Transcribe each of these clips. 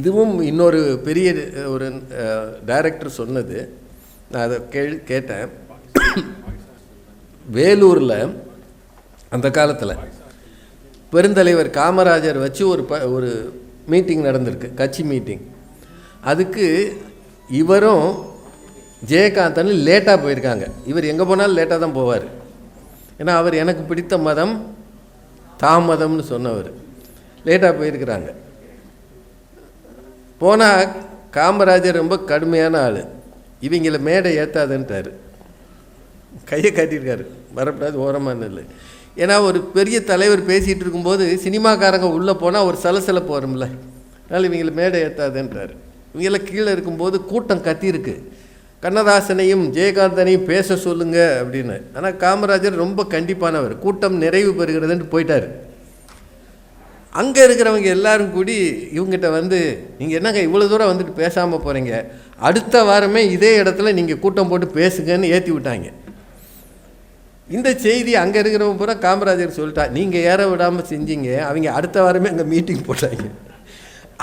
இதுவும் இன்னொரு பெரிய ஒரு டைரக்டர் சொன்னது. நான் அதை கேள் கேட்டேன். வேலூரில் அந்த காலத்தில் பெருந்தலைவர் காமராஜர் வச்சு ஒரு ப ஒரு மீட்டிங் நடந்திருக்கு கட்சி மீட்டிங் அதுக்கு இவரும் ஜெயகாந்தனும் லேட்டாக போயிருக்காங்க. இவர் எங்கே போனாலும் லேட்டாக தான் போவார். ஏன்னா அவர் எனக்கு பிடித்த மதம் தாமதம்னு சொன்னவர். லேட்டாக போயிருக்கிறாங்க. போனால் காமராஜர் ரொம்ப கடுமையான ஆள். இவங்களை மேடை ஏற்றாதுன்ட்டார் கையை காட்டியிருக்காரு. வரப்படாது ஓரமான இல்லை ஏன்னா ஒரு பெரிய தலைவர் பேசிகிட்டு இருக்கும்போது சினிமாக்காரங்க உள்ளே போனால் ஒரு சலசலப்பு வரும்ல. அதனால் இவங்களை மேடை ஏற்றாதுன்றார் இவங்கள கீழே இருக்கும்போது கூட்டம் கத்தியிருக்கு. கண்ணதாசனையும் ஜெயகாந்தனையும் பேச சொல்லுங்க அப்படின்னு. ஆனால் காமராஜர் ரொம்ப கண்டிப்பானவர். கூட்டம் நிறைவு பெறுகிறதுன்ட்டு போயிட்டார். அங்கே இருக்கிறவங்க எல்லாரும் கூடி இவங்ககிட்ட வந்து நீங்கள் என்னங்க இவ்வளோ தூரம் வந்துட்டு பேசாமல் போகிறீங்க அடுத்த வாரமே இதே இடத்துல நீங்கள் கூட்டம் போட்டு பேசுங்கன்னு ஏற்றி விட்டாங்க. இந்த செய்தி அங்கே இருக்கிறவங்க பூரா காமராஜர் சொல்லிட்டா நீங்கள் ஏற விடாமல் செஞ்சீங்க அவங்க அடுத்த வாரமே அங்கே மீட்டிங் போட்டாங்க.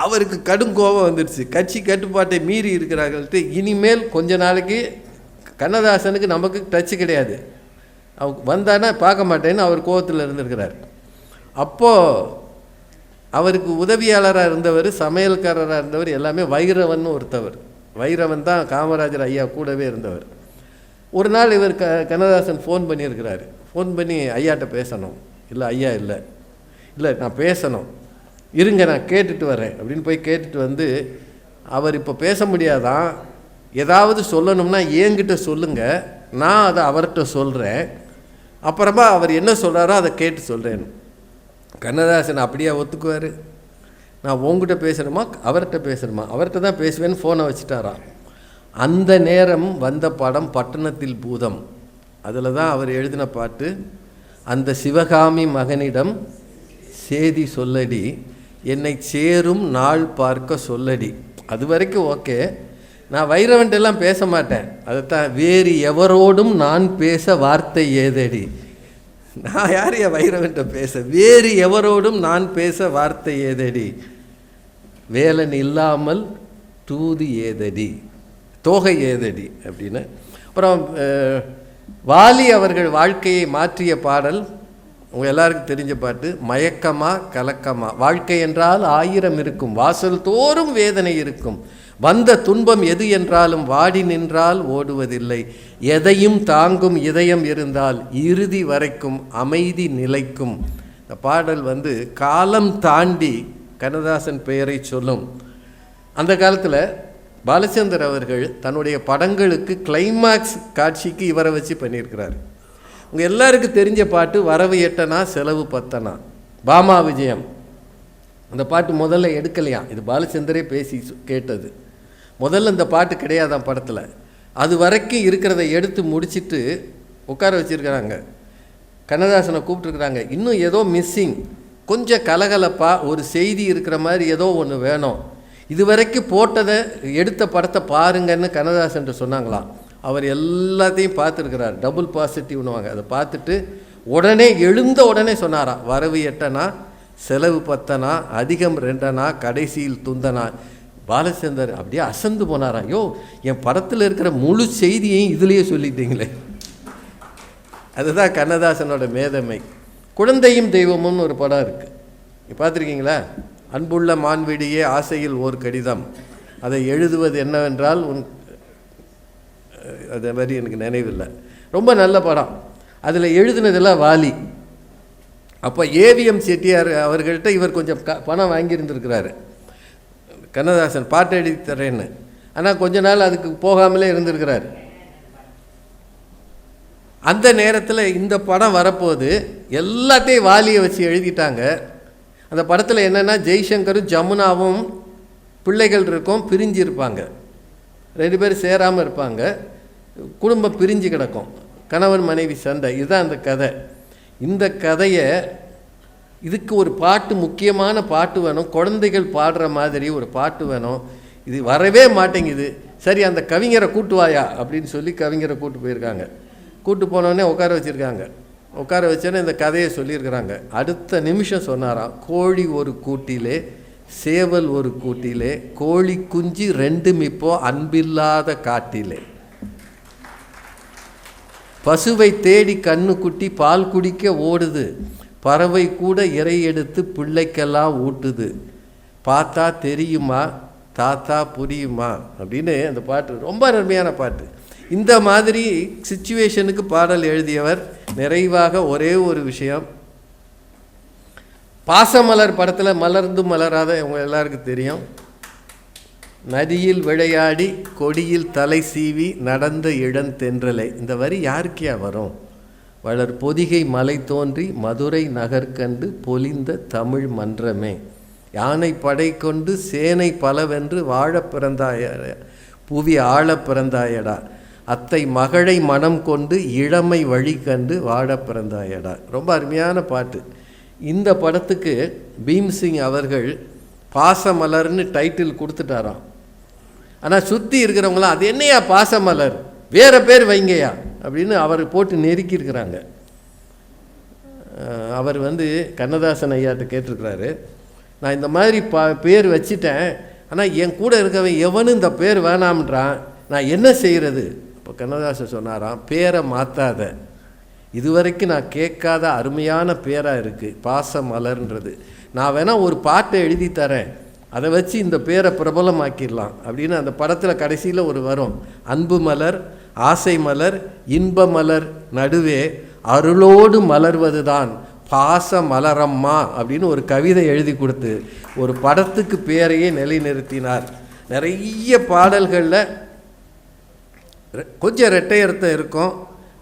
அவருக்கு கடும் கோபம் வந்துடுச்சு கட்சி கட்டுப்பாட்டை மீறி இருக்கிறார்கள்ட்டு இனிமேல் கொஞ்ச நாளைக்கு கண்ணதாசனுக்கு நமக்கு டச்சு கிடையாது. அவ வந்தானா பார்க்க மாட்டேன்னு அவர் கோபத்தில் இருந்திருக்கிறார். அப்போது அவருக்கு உதவியாளராக இருந்தவர் சமையல்காரராக இருந்தவர் எல்லாமே வைரவன் ஒருத்தவர். வைரவன் தான் காமராஜர் ஐயா கூடவே இருந்தவர். ஒரு நாள் இவர் க கண்ணதாசன் ஃபோன் பண்ணியிருக்கிறாரு. ஃபோன் பண்ணி ஐயாட்ட பேசணும். இல்லை ஐயா இல்லை. இல்லை நான் பேசணும். இருங்க நான் கேட்டுட்டு வரேன். அப்படின்னு போய் கேட்டுட்டு வந்து அவர் இப்போ பேச முடியாதான். ஏதாவது சொல்லணும்னா என்கிட்ட சொல்லுங்கள் நான் அதை அவர்கிட்ட சொல்கிறேன் அப்புறமா அவர் என்ன சொல்கிறாரோ அதை கேட்டு சொல்கிறேன் கண்ணதாசன் அப்படியே ஒத்துக்குவார்? நான் உங்ககிட்ட பேசணுமா? அவர்கிட்ட பேசணுமா? அவர்கிட்ட தான் பேசுவேன்னு ஃபோனை வச்சுட்டாராம் அந்த நேரம் வந்த படம் பட்டணத்தில் பூதம். அதில் தான் அவர் எழுதின பாட்டு அந்த சிவகாமி மகனிடம் சேதி சொல்லடி என்னை சேரும் நாள் பார்க்க சொல்லடி. அது வரைக்கும் ஓகே. நான் வைரவன்ட்டெல்லாம் பேச மாட்டேன். அதைத்தான் வேறு எவரோடும் நான் பேச வார்த்தை ஏதடி? நான் யார் என் வைரவன்ட்ட பேச? வேறு எவரோடும் நான் பேச வார்த்தை ஏதடி? வேலன் இல்லாமல் தூது ஏதடி? தோகை ஏதடி? அப்படின்னு. அப்புறம் வாலி அவர்கள் வாழ்க்கையை மாற்றிய பாடல் உங்கள் எல்லாருக்கும் தெரிஞ்ச பாட்டு மயக்கமா கலக்கமா. வாழ்க்கை என்றால் ஆயிரம் இருக்கும் வாசல் தோறும் வேதனை இருக்கும். வந்த துன்பம் எது என்றாலும் வாடி நின்றால் ஓடுவதில்லை. எதையும் தாங்கும் இதயம் இருந்தால் இறுதி வரைக்கும் அமைதி நிலைக்கும். இந்த பாடல் வந்து காலம் தாண்டி கண்ணதாசன் பெயரை சொல்லும். அந்த காலத்தில் பாலச்சந்தர் அவர்கள் தன்னுடைய படங்களுக்கு கிளைமாக்ஸ் காட்சிக்கு இவரை வச்சு பண்ணியிருக்கிறார். உங்கள் எல்லாருக்கும் தெரிஞ்ச பாட்டு வரவு எட்டனா செலவு பத்தனா? பாமா விஜயம். அந்த பாட்டு முதல்ல எடுக்கலையாம் இது பாலச்சந்தரே பேசி கேட்டது. முதல்ல இந்த பாட்டு கிடையாதான் படத்தில். அது வரைக்கும் இருக்கிறத எடுத்து முடிச்சுட்டு உட்கார வச்சிருக்கிறாங்க. கண்ணதாசனை கூப்பிட்டுருக்குறாங்க. இன்னும் ஏதோ மிஸ்ஸிங் கொஞ்சம் கலகலப்பாக ஒரு செய்தி இருக்கிற மாதிரி ஏதோ ஒன்று வேணும். இது வரைக்கும் போட்டதை எடுத்த படத்தை பாருங்கன்னு கண்ணதாசன்ட்டு சொன்னாங்களாம். அவர் எல்லாத்தையும் பார்த்துருக்கிறார். டபுள் பாசிட்டிவ்னுவாங்க அதை பார்த்துட்டு உடனே எழுந்த உடனே சொன்னாராம் வரவு எட்டனா செலவு பத்தனா அதிகம் ரெண்டனா கடைசியில் துந்தனா பாலச்சந்தர் அப்படியே அசந்து போனாராம் ஐயோ என் படத்தில் இருக்கிற முழு செய்தியையும் இதுலேயே சொல்லிட்டீங்களே. அதுதான் கண்ணதாசனோட மேதமை. குழந்தையும் தெய்வமும்னு ஒரு படம் இருக்குது நீ பார்த்துருக்கீங்களா? அன்புள்ள மான்விடியே ஆசையில் ஓர் கடிதம். அதை எழுதுவது என்னவென்றால் உன் அது மாதிரி எனக்கு நினைவில்லை. ரொம்ப நல்ல படம். அதில் எழுதினதெல்லாம் வாலி. அப்போ ஏவிஎம் செட்டியார் அவர்கள்ட்ட இவர் கொஞ்சம் க பணம் வாங்கியிருந்திருக்கிறாரு. கண்ணதாசன் பாட்டு எழுதி தரேன்னு ஆனால் கொஞ்ச நாள் அதுக்கு போகாமலே இருந்திருக்கிறார். அந்த நேரத்தில் இந்த படம் வரப்போது எல்லாத்தையும் வாலியை வச்சு எழுதிட்டாங்க. அந்த படத்தில் என்னென்னா ஜெய்சங்கரும் ஜமுனாவும் பிள்ளைகள் இருக்கும் பிரிஞ்சு இருப்பாங்க. ரெண்டு பேரும் சேராமல் இருப்பாங்க. குடும்பம் பிரிஞ்சு கிடக்கும். கணவன் மனைவி சண்டை. இதுதான் அந்த கதை. இந்த கதையை இதுக்கு ஒரு பாட்டு முக்கியமான பாட்டு வேணும். குழந்தைகள் பாடுற மாதிரி ஒரு பாட்டு வேணும். இது வரவே மாட்டேங்குது. சரி அந்த கவிஞரை கூட்டு வாயா? அப்படின்னு சொல்லி கவிஞரை கூட்டு போயிருக்காங்க. கூட்டு போனோடனே உட்கார வச்சுருக்காங்க. உட்கார வச்சோன்னே இந்த கதையை சொல்லியிருக்கிறாங்க. அடுத்த நிமிஷம் சொன்னாராம் கோழி ஒரு கூட்டிலே சேவல் ஒரு கூட்டிலே கோழி குஞ்சு ரெண்டும் இப்போ அன்பில்லாத காட்டிலே. பசுவை தேடி கண்ணுக்குட்டி பால் குடிக்க ஓடுது. பறவை கூட இறை எடுத்து பிள்ளைக்கெல்லாம் ஊட்டுது. பார்த்தா தெரியுமா? தாத்தா புரியுமா? அப்படின்னு அந்த பாட்டு ரொம்ப அருமையான பாட்டு. இந்த மாதிரி சுச்சுவேஷனுக்கு பாடல் எழுதியவர் நிறைவாக ஒரே ஒரு விஷயம். பாசமலர் படத்தில் மலர்ந்து மலராத இவங்க எல்லாருக்கும் தெரியும். நதியில் விளையாடி கொடியில் தலை சீவி நடந்த இளந்தென்றலை இந்த வரி யாருக்கியா வரும்? வளர் பொதிகை மலை தோன்றி மதுரை நகர்கண்டு பொலிந்த தமிழ் மன்றமே. யானை படை கொண்டு சேனை பலவென்று வாழ பிறந்தாய புவி ஆழ பிறந்தாயடா. அத்தை மகளை மனம் கொண்டு இளமை வழி கண்டு வாழ பிறந்தாயடா. ரொம்ப அருமையான பாட்டு. இந்த படத்துக்கு பீம்சிங் அவர்கள் பாசமலர்னு டைட்டில் கொடுத்துட்டாராம். ஆனால் சுற்றி இருக்கிறவங்களாம் அது என்னையா பாசமலர்? வேற பேர் வைங்கையா அப்படின்னு அவர் போட்டு நெருக்கியிருக்கிறாங்க அவர் வந்து கண்ணதாசன் ஐயாட்ட கேட்டிருக்கிறாரு. நான் இந்த மாதிரி பா பேர் வச்சிட்டேன். ஆனால் என் கூட இருக்கவன் எவனும் இந்த பேர் வேணாம்ன்றான். நான் என்ன செய்கிறது இப்போ கண்ணதாசன் சொன்னாராம் பேரை மாற்றாத இதுவரைக்கும் நான் கேட்காத அருமையான பேராக இருக்குது பாச மலர்ன்றது நான் வேணால் ஒரு பாட்டை எழுதி தரேன். அதை வச்சு இந்த பேரை பிரபலமாக்கிடலாம் அப்படின்னு அந்த படத்தில் கடைசியில் ஒரு வரும். அன்பு மலர் ஆசை மலர் இன்ப மலர் நடுவே அருளோடு மலர்வது தான் பாச மலரம்மா அப்படின்னு ஒரு கவிதை எழுதி கொடுத்து ஒரு படத்துக்கு பேரையே நிலைநிறுத்தினார். நிறைய பாடல்களில் கொஞ்சம் ரெட்டையர்த்தம் இருக்கும்.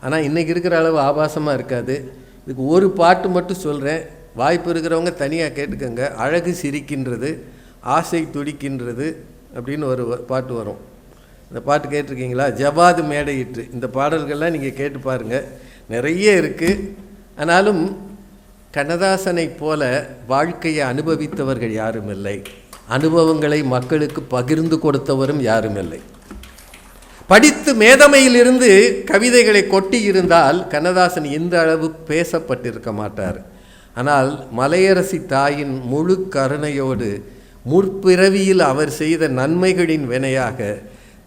ஆனால் இன்றைக்கி இருக்கிற அளவு ஆபாசமாக இருக்காது. இதுக்கு ஒரு பாட்டு மட்டும் சொல்கிறேன் வாய்ப்பு இருக்கிறவங்க தனியாக கேட்டுக்கோங்க. அழகு சிரிக்கின்றது. ஆசை துடிக்கின்றது அப்படின்னு ஒரு வ- பாட்டு வரும். இந்த பாட்டு கேட்டிருக்கீங்களா? ஜவாது மேடையிற்று இந்த பாடல்கள்லாம் நீங்கள் கேட்டு பாருங்கள் நிறைய இருக்குது ஆனாலும் கண்ணதாசனைப் போல வாழ்க்கையை அனுபவித்தவர்கள் யாரும் இல்லை. அனுபவங்களை மக்களுக்கு பகிர்ந்து கொடுத்தவரும் யாரும் இல்லை. படித்து மேதமையிலிருந்து கவிதைகளை கொட்டி இருந்தால் கண்ணதாசன் இந்த அளவு பேசப்பட்டிருக்க மாட்டார். ஆனால் மலையரசி தாயின் முழு கருணையோடு முற்பிறவியில் அவர் செய்த நன்மைகளின் வினையாக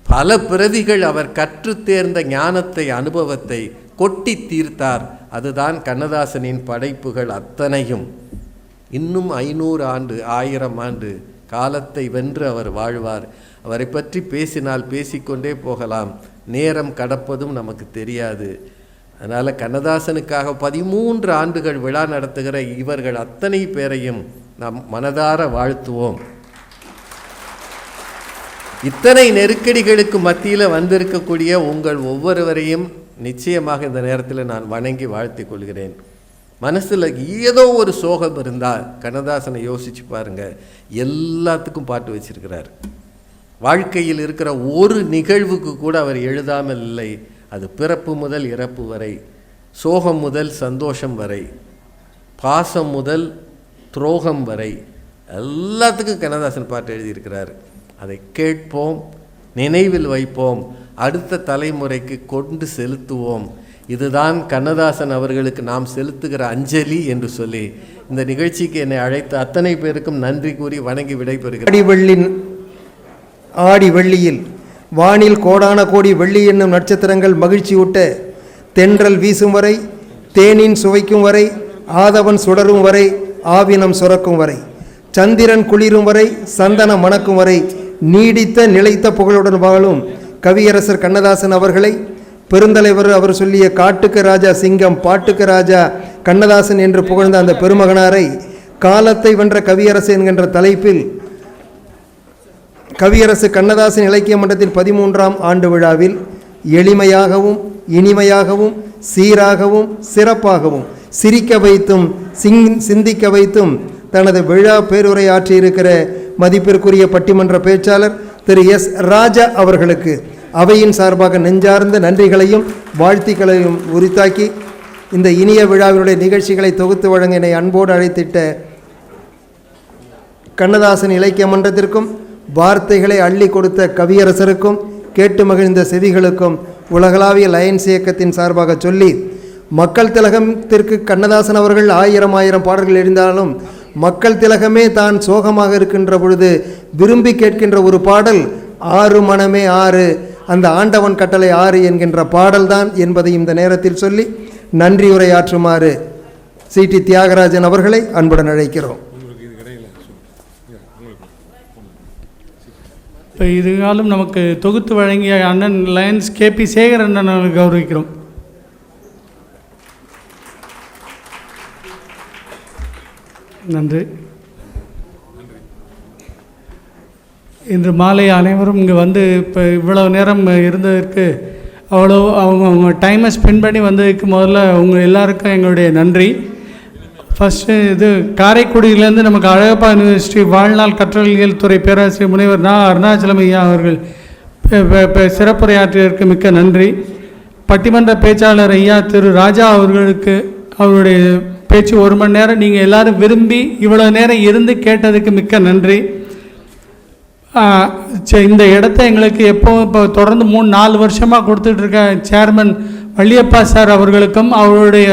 பல பிறவிகள் அவர் கற்றுத்தேர்ந்த ஞானத்தை அனுபவத்தை கொட்டி தீர்த்தார். அதுதான் கண்ணதாசனின் படைப்புகள் அத்தனையும். இன்னும் ஐநூறு ஆண்டு ஆயிரம் ஆண்டு காலத்தை வென்று அவர் வாழ்வார். அவரை பற்றி பேசினால் பேசிக்கொண்டே போகலாம். நேரம் கடப்பதும் நமக்கு தெரியாது. அதனால் கண்ணதாசனுக்காக பதிமூன்று ஆண்டுகள் விழா நடத்துகிற இவர்கள் அத்தனை பேரையும் நாம் மனதார வாழ்த்துவோம். இத்தனை நெருக்கடிகளுக்கு மத்தியில் வந்திருக்கக்கூடிய உங்கள் ஒவ்வொருவரையும் நிச்சயமாக இந்த நேரத்தில் நான் வணங்கி வாழ்த்திக் கொள்கிறேன். மனசில் ஏதோ ஒரு சோகம் இருந்தால் கண்ணதாசனை யோசிச்சு பாருங்க. எல்லாத்துக்கும் பாட்டு வச்சிருக்கிறார். வாழ்க்கையில் இருக்கிற ஒரு நிகழ்வுக்கு கூட அவர் எழுதாமல் இல்லை. அது பிறப்பு முதல் இறப்பு வரை சோகம் முதல் சந்தோஷம் வரை பாசம் முதல் துரோகம் வரை எல்லாத்துக்கும் கண்ணதாசன் பாட்டு எழுதியிருக்கிறார். அதை கேட்போம் நினைவில் வைப்போம் அடுத்த தலைமுறைக்கு கொண்டு செலுத்துவோம். இதுதான் கண்ணதாசன் அவர்களுக்கு நாம் செலுத்துகிற அஞ்சலி என்று சொல்லி இந்த நிகழ்ச்சிக்கு என்னை அழைத்த அத்தனை பேருக்கும் நன்றி கூறி வணங்கி விடைபெறுகிறேன். ஆடி வெள்ளின் ஆடி வெள்ளியில் வானில் கோடான கோடி வெள்ளி என்னும் நட்சத்திரங்கள் மகிழ்ச்சியூட்ட தென்றல் வீசும் வரை தேனின் சுவைக்கும் வரை ஆதவன் சுடரும் வரை ஆவினம் சுரக்கும் வரை சந்திரன் குளிரும் வரை சந்தனம் மணக்கும் வரை நீடித்த நிலைத்த புகழுடன் வாழும் கவியரசர் கண்ணதாசன் அவர்களை பெருந்தலைவர் அவர் சொல்லிய காட்டுக்கு ராஜா சிங்கம் பாட்டுக்கு ராஜா கண்ணதாசன் என்று புகழ்ந்த அந்த பெருமகனாரை காலத்தை வென்ற கவியரசு என்கின்ற தலைப்பில் கவியரசு கண்ணதாசன் இலக்கிய மன்றத்தின் பதிமூன்றாம் ஆண்டு விழாவில் எளிமையாகவும் இனிமையாகவும் சீராகவும் சிறப்பாகவும் சிரிக்க வைத்தும் சிங் சிந்திக்க வைத்தும் தனது விழா பேருரை ஆற்றியிருக்கிற மதிப்பிற்குரிய பட்டிமன்ற பேச்சாளர் திரு எஸ். ராஜா அவர்களுக்கு அவையின் சார்பாக நெஞ்சார்ந்த நன்றிகளையும் வாழ்த்துக்களையும் உரித்தாக்கி இந்த இனிய விழாவினுடைய நிகழ்ச்சிகளை தொகுத்து வழங்க என்னை அன்போடு அழைத்திட்ட கண்ணதாசன் இலக்கிய மன்றத்திற்கும் வார்த்தைகளை அள்ளி கொடுத்த கவியரசருக்கும் கேட்டு மகிழ்ந்த செவிகளுக்கும் உலகளாவிய லயன்ஸ் இயக்கத்தின் சார்பாக சொல்லி மக்கள் திலகத்திற்கு கண்ணதாசன் அவர்கள் ஆயிரம் ஆயிரம் பாடல்கள் எழுந்தாலும் மக்கள் திலகமே தான் சோகமாக இருக்கின்ற பொழுது விரும்பி கேட்கின்ற ஒரு பாடல் ஆறு மனமே ஆறு அந்த ஆண்டவன் கட்டளை ஆறு என்கின்ற பாடல்தான் என்பதை இந்த நேரத்தில் சொல்லி நன்றியுரையாற்றுமாறு சி டி தியாகராஜன் அவர்களை அன்புடன் அழைக்கிறோம். இப்போ இதுகாலும் நமக்கு தொகுத்து வழங்கிய அண்ணன் லயன்ஸ் கேபி சேகர் அண்ணன் கௌரவிக்கிறோம். நன்றி. இன்று மாலை அனைவரும் இங்கே வந்து இப்போ இவ்வளோ நேரம் இருந்ததற்கு அவ்வளோ அவங்க அவங்க டைமை ஸ்பெண்ட் பண்ணி வந்ததுக்கு முதல்ல அவங்க எல்லாருக்கும் எங்களுடைய நன்றி. ஃபஸ்ட்டு இது காரைக்குடியிலேருந்து நமக்கு அழகப்பா யூனிவர்சிட்டி வாழ்நாள் கற்றலியல் துறை பேராசிரியர் முனைவர் நா அருணாச்சலம் ஐயா அவர்கள் சிறப்புரையாற்றியதற்கு மிக்க நன்றி. பட்டிமன்ற பேச்சாளர் ஐயா திரு ராஜா அவர்களுக்கு அவருடைய பேச்சு ஒரு மணி நேரம் நீங்கள் எல்லாரும் விரும்பி இவ்வளோ நேரம் இருந்து கேட்டதுக்கு மிக்க நன்றி. இந்த இடத்த எங்களுக்கு எப்போ இப்போ தொடர்ந்து மூணு நாலு வருஷமாக கொடுத்துட்ருக்க சேர்மன் வள்ளியப்பா சார் அவர்களுக்கும் அவருடைய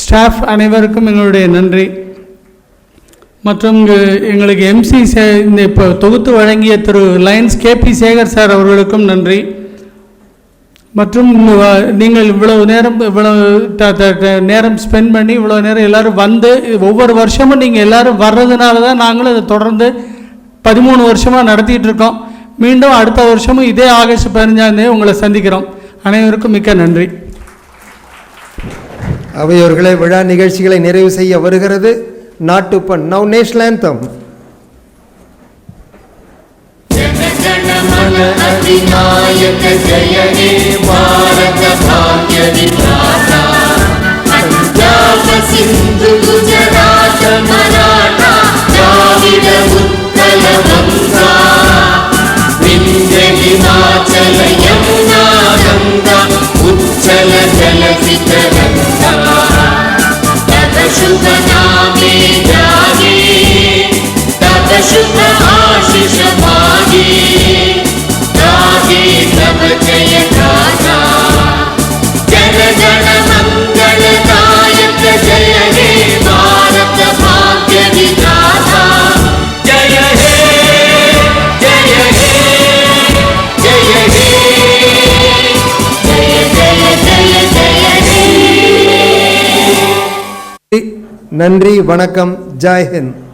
ஸ்டாஃப் அனைவருக்கும் எங்களுடைய நன்றி. மற்றும் எங்களுக்கு எம்சி சே இந்த இப்போ தொகுத்து வழங்கிய திரு லயன்ஸ் கேபி சேகர் சார் அவர்களுக்கும் நன்றி. மற்றும் நீங்கள் இவ்வளவு நேரம் இவ்வளவு நேரம் ஸ்பெண்ட் பண்ணி இவ்வளோ நேரம் எல்லோரும் வந்து ஒவ்வொரு வருஷமும் நீங்கள் எல்லோரும் வர்றதுனால தான் நாங்களும் இதை தொடர்ந்து பதிமூணு வருஷமாக நடத்திட்டு இருக்கோம் மீண்டும் அடுத்த வருஷமும் இதே ஆகஸ்ட் பதினஞ்சாம் தேதி உங்களை சந்திக்கிறோம். அனைவருக்கும் மிக்க நன்றி. அவையோர்களே விழா நிகழ்ச்சிகளை நிறைவு செய்ய வருகிறது. நாட்டுப்பண் நவ் நேஷனல் anthem. जनगणमन अधिनायक जय हे भारत भाग्य विधाता पञ्जाब सिन्धु நன்றி வணக்கம் ஜெய் ஹிந்த்